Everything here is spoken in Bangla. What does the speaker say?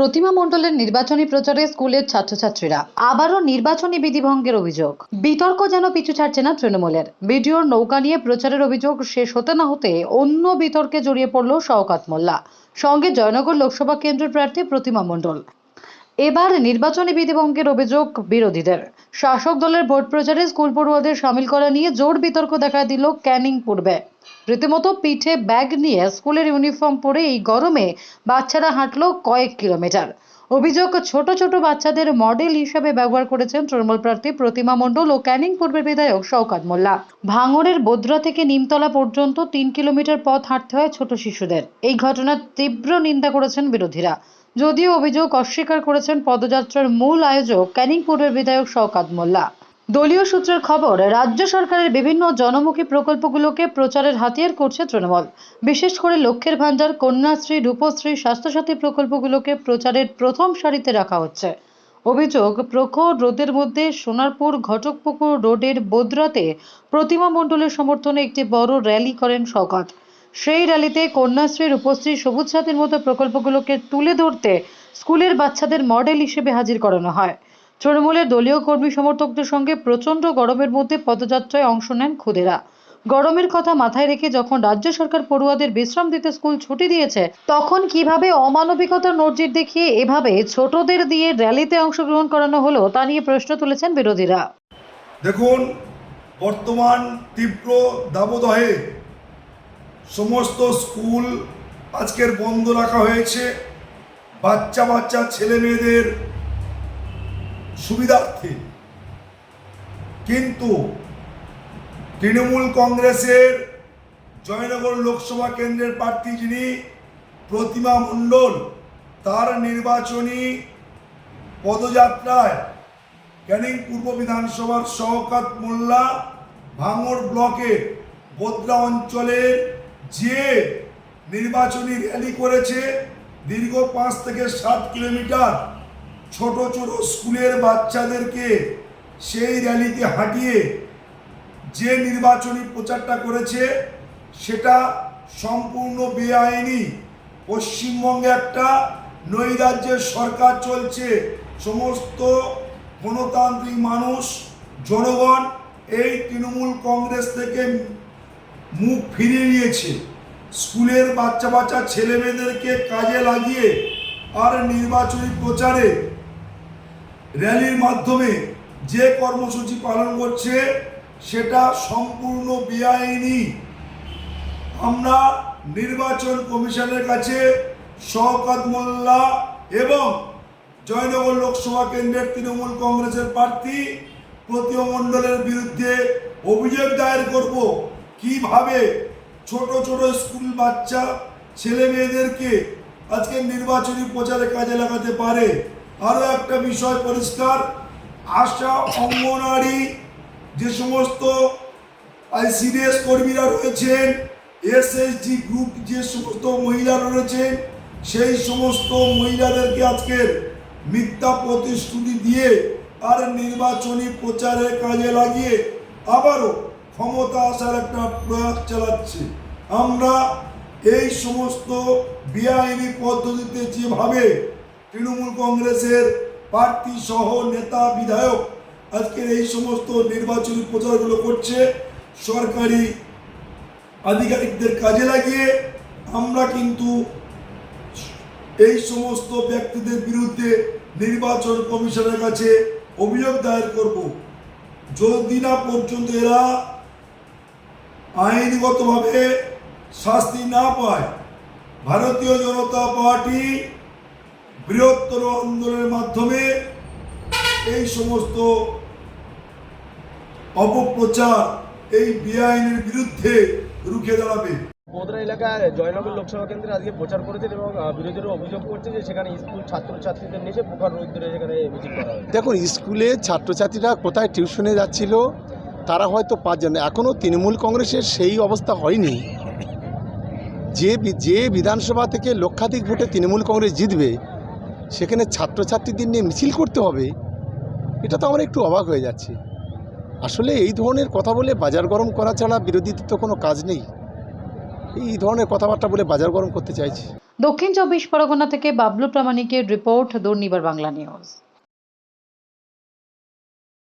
প্রতিমা মণ্ডলের নির্বাচনী প্রচারে স্কুলের ছাত্রছাত্রীরা আবারও নির্বাচনী বিধিভঙ্গের অভিযোগ। বিতর্ক যেন পিছু ছাড়ছে না তৃণমূলের। বিডিওর নৌকা নিয়ে প্রচারের অভিযোগ শেষ হতে না হতে অন্য বিতর্কে জড়িয়ে পড়ল শওকাত মোল্লা, সঙ্গে জয়নগর লোকসভা কেন্দ্রের প্রার্থী প্রতিমা মণ্ডল। এবার নির্বাচনী বিধিভঙ্গের অভিযোগ বিরোধীদের। শাসক দলের ভোট প্রচারে স্কুল পড়ুয়াদের সামিল করা নিয়ে জোর বিতর্ক দেখা দিল ক্যানিং পূর্বে। রীতিমতো পিঠে ব্যাগ নিয়ে স্কুলের ইউনিফর্ম পরে এই গরমে বাচ্চারা হাঁটলো কয়েক কিলোমিটার। অভিযোগ, ছোট ছোট বাচ্চাদের মডেল হিসেবে ব্যবহার করেছেন তৃণমূল প্রার্থী প্রতিমা মণ্ডল ও ক্যানিং পূর্বের বিধায়ক শওকাত মোল্লা। ভাঙড়ের বোদ্রা থেকে নিমতলা পর্যন্ত তিন কিলোমিটার পথ হাঁটতে হয় ছোট শিশুদের। এই ঘটনার তীব্র নিন্দা করেছেন বিরোধীরা। যদিও অভিযোগ অস্বীকার করেছেন পদযাত্রার মূল আয়োজক ক্যানিং পূর্বের বিধায়ক শওকাত মোল্লা। দলীয় সূত্রের খবর, রাজ্য সরকারের বিভিন্ন জনমুখী প্রকল্পগুলোকে প্রচারের হাতিয়ার করছে তৃণমূল। বিশেষ করে লক্ষ্যের ভাণ্ডার, কন্যাশ্রী, রূপশ্রী, স্বাস্থ্যসাথী প্রকল্পগুলোকে প্রচারের প্রথম সারিতে রাখা হচ্ছে। অভিযোগ, প্রখর রোদের মধ্যে সোনারপুর ঘটকপুকুর রোডের বোদ্রাতে প্রতিমা মণ্ডলের সমর্থনে একটি বড় র্যালি করেন শওকত। সেই র্যালিতে কন্যাশ্রীর রূপশ্রী সবুজ সাথীর মতো প্রকল্পগুলোকে তুলে ধরতে স্কুলের বাচ্চাদের মডেল হিসেবে হাজির করানো হয়। তৃণমূলের দলীয় কর্মী সমর্থকদের সঙ্গে প্রচণ্ড গরমের মধ্যে পদযাত্রায় অংশ নেন খুদেরা। গরমের কথা মাথায় রেখে যখন রাজ্য সরকার পড়ুয়াদের বিশ্রাম দিতে স্কুল ছুটি দিয়েছে, তখন কীভাবে অমানবিকতার নজির দেখিয়ে এভাবে ছোটদের দিয়ে র্যালিতে অংশগ্রহণ করানো হলো, তা নিয়ে প্রশ্ন তুলেছেন বিরোধীরা। দেখুন, বর্তমান তীব্র দাবদাহে সমস্ত স্কুল আজকের বন্ধ রাখা হয়েছে। বাচ্চা বাচ্চা, ছেলে মেয়েদের সুবিধার্থে। কিন্তু তৃণমূল কংগ্রেসের জয়নগর লোকসভা কেন্দ্রের প্রার্থী যিনি প্রতিমা মণ্ডল, তার নির্বাচনী পদযাত্রায় ক্যানিং পূর্ব বিধানসভার শওকাত মোল্লা ভাঙড় ব্লকের বোদ্রা অঞ্চলে যে নির্বাচনী র্যালি করেছে দীর্ঘ পাঁচ থেকে সাত কিলোমিটার ছোট ছোট স্কুলের বাচ্চাদেরকে সেই র্যালিতে হাঁটিয়ে যে নির্বাচনী প্রচারটা করেছে, সেটা সম্পূর্ণ বেআইনি। পশ্চিমবঙ্গে একটা নৈরাজ্যের সরকার চলছে। সমস্ত গণতান্ত্রিক মানুষ, জনগণ, এই তৃণমূল কংগ্রেস থেকে মুখ ফিরিয়ে নিয়েছে। স্কুলের বাচ্চা বাচ্চা ছেলে মেয়েদেরকে কাজে লাগিয়ে আর নির্বাচনী প্রচারে র্যালির মাধ্যমে যে কর্মসূচি পালন করছে, সেটা সম্পূর্ণ বেআইনি। আমরা নির্বাচন কমিশনের কাছে শওকাত মোল্লা এবং জয়নগর লোকসভা কেন্দ্রের তৃণমূল কংগ্রেসের প্রার্থী প্রতিমা মণ্ডলের বিরুদ্ধে অভিযোগ দায়ের করব। কীভাবে ছোট ছোট স্কুল বাচ্চা, ছেলে মেয়েদেরকে আজকে নির্বাচনী প্রচারে কাজে লাগাতে পারে? আরও একটা বিষয় পরিষ্কার, আশা অঙ্গনারী যে সমস্ত আইসিডিএস কর্মীরা রয়েছেন, এসএসজি গ্রুপ যে সমস্ত মহিলারা রয়েছেন, সেই সমস্ত মহিলাদেরকে আজকের মিথ্যা প্রতিশ্রুতি দিয়ে আর নির্বাচনী প্রচারের কাজে লাগিয়ে আবারও ক্ষমতা আসার একটা প্রয়াস চালাচ্ছে। আমরা এই সমস্ত বেআইনি পদ্ধতিতে যেভাবে তৃণমূল কংগ্রেসের প্রার্থী সহ নেতা, বিধায়ক আজকের এই সমস্ত নির্বাচনী প্রচারগুলো করছে, সরকারি আধিকারিকদের কাজে লাগিয়ে আমরা কিন্তু এই সমস্ত ব্যক্তিদের বিরুদ্ধে নির্বাচন কমিশনের কাছে অভিযোগ দায়ের করব। যদি না পর্যন্ত এরা আইনগতভাবে শাস্তি না পায় ভারতীয় জনতা পার্টি বৃহত্তর আন্দোলনের মাধ্যমে এই সমস্ত অপপ্রচার এই বেআইনের বিরুদ্ধে রুখে দাঁড়াবে। বোদরা এলাকায় জয়নগর লোকসভা কেন্দ্রে আজকে প্রচার করেছেন এবং বিরোধীরা অভিযোগ করছে যে সেখানে স্কুল ছাত্রছাত্রীদের নিয়ে প্রকার রোহিতরা সেখানে মিছিল করা দেখুন স্কুলে ছাত্রছাত্রীরা কোথায় টিউশনে যাচ্ছিল তারা হয়তো পাঁচজন। এখনও তৃণমূল কংগ্রেসের সেই অবস্থা হয়নি। যে যে বিধানসভা থেকে লক্ষাধিক ভোটে তৃণমূল কংগ্রেস জিতবে, সেখানে ছাত্রছাত্রীদের নিয়ে মিছিল করতে হবে, এটা তো আমরা একটু অবাক হয়ে যাচ্ছি। আসলে এই ধরনের কথা বলে বাজার গরম করা ছাড়া বিরোধীদের তো কোনো কাজ নেই। এই ধরনের কথাবার্তা বলে বাজার গরম করতে চাইছি। দক্ষিণ চব্বিশ পরগনা থেকে বাবলু প্রামাণিকের রিপোর্ট, দুর্নিবার বাংলা নিউজ।